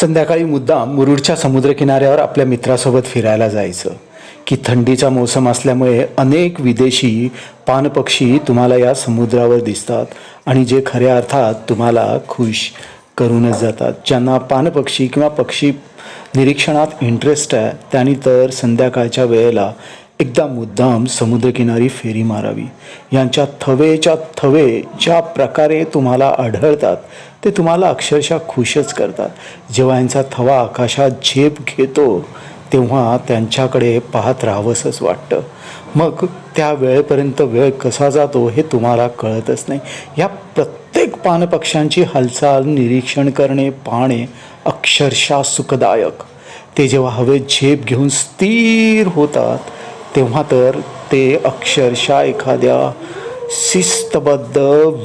संध्याकाळी मुद्दाम मुरुडच्या समुद्रकिनाऱ्यावर आपल्या मित्रासोबत फिरायला जायचं. की थंडीचा मोसम असल्यामुळे अनेक विदेशी पानपक्षी तुम्हाला या समुद्रावर दिसतात आणि जे खऱ्या अर्थात तुम्हाला खुश करूनच जातात. ज्यांना पानपक्षी किंवा पक्षी निरीक्षणात इंटरेस्ट आहे त्यांनी तर संध्याकाळच्या वेळेला एकदा मुद्दाम समुद्रकिनारी फेरी मारावी. यांच्या थवेच्या थवे ज्या प्रकारे तुम्हाला आढळतात ते तुम्हाला अक्षरशः खुशच करतात. जेव्हा यांचा थवा आकाशात झेप घेतो तेव्हा त्यांच्याकडे पाहत राहावंसंच वाटतं. मग त्या वेळेपर्यंत वेळ कसा जातो हे तुम्हाला कळतच नाही. या प्रत्येक पानपक्ष्यांची हालचाल निरीक्षण करणे पाहणे अक्षरशः सुखदायक. ते जेव्हा हवेत झेप घेऊन स्थिर होतात तेव्हा तर ते अक्षरशः एखाद्या शिस्तबद्ध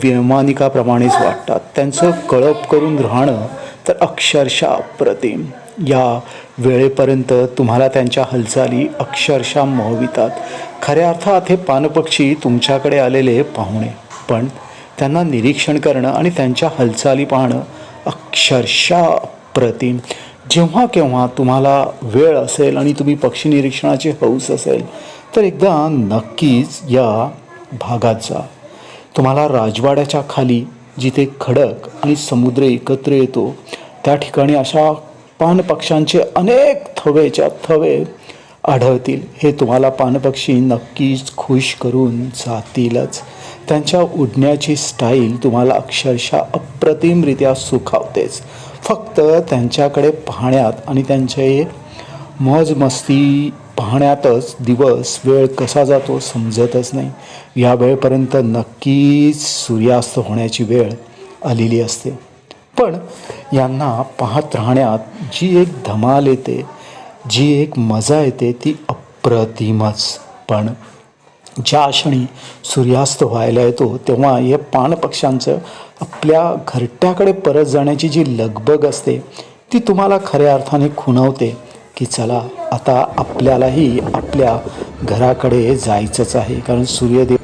वैमानिकाप्रमाणेच वाटतात. त्यांचं कळप करून राहणं तर अक्षरशः अप्रतिम. या वेळेपर्यंत तुम्हाला त्यांच्या हालचाली अक्षरशः मोहवितात. खऱ्या अर्थात हे पानपक्षी तुमच्याकडे आलेले पाहुणे. पण त्यांना निरीक्षण करणं आणि त्यांच्या हालचाली पाहणं अक्षरशः अप्रतिम. जेव्हा केव्हा तुम्हाला वेळ असेल आणि तुम्ही पक्षी निरीक्षणाची हौस असेल तर एकदा नक्कीच या भागात जा. तुम्हाला राजवाड्याच्या खाली जिथे खडक आणि समुद्र एकत्र येतो त्या ठिकाणी अशा पानपक्ष्यांचे अनेक थवेच्या थवे आढळतील. हे तुम्हाला पानपक्षी नक्कीच खुश करून जातीलच. त्यांच्या उडण्याची स्टाईल तुम्हाला अक्षरशः अप्रतिमरित्या सुखावतेच. फक्त त्यांच्याकडे पाहण्यात आणि त्यांचे मौजमस्ती पाहण्यातच दिवस वेळ कसा जातो समजतच नाही. या वेळेपर्यंत नक्कीच सूर्यास्त होण्याची वेळ आलेली असते. पण यांना पाहत राहण्यात जी एक धमाल येते जी एक मजा येते ती अप्रतिमच. पण ज्या क्षणी सूर्यास्त व्हायला येतो तेव्हा हे पाणपक्ष्यांचं आपल्या घरट्याकडे परत जाण्याची जी लगबग असते ती तुम्हाला खऱ्या अर्थाने खुणवते की चला आता आपल्यालाही आपल्या घराकडे जायचंच आहे. कारण सूर्यदेव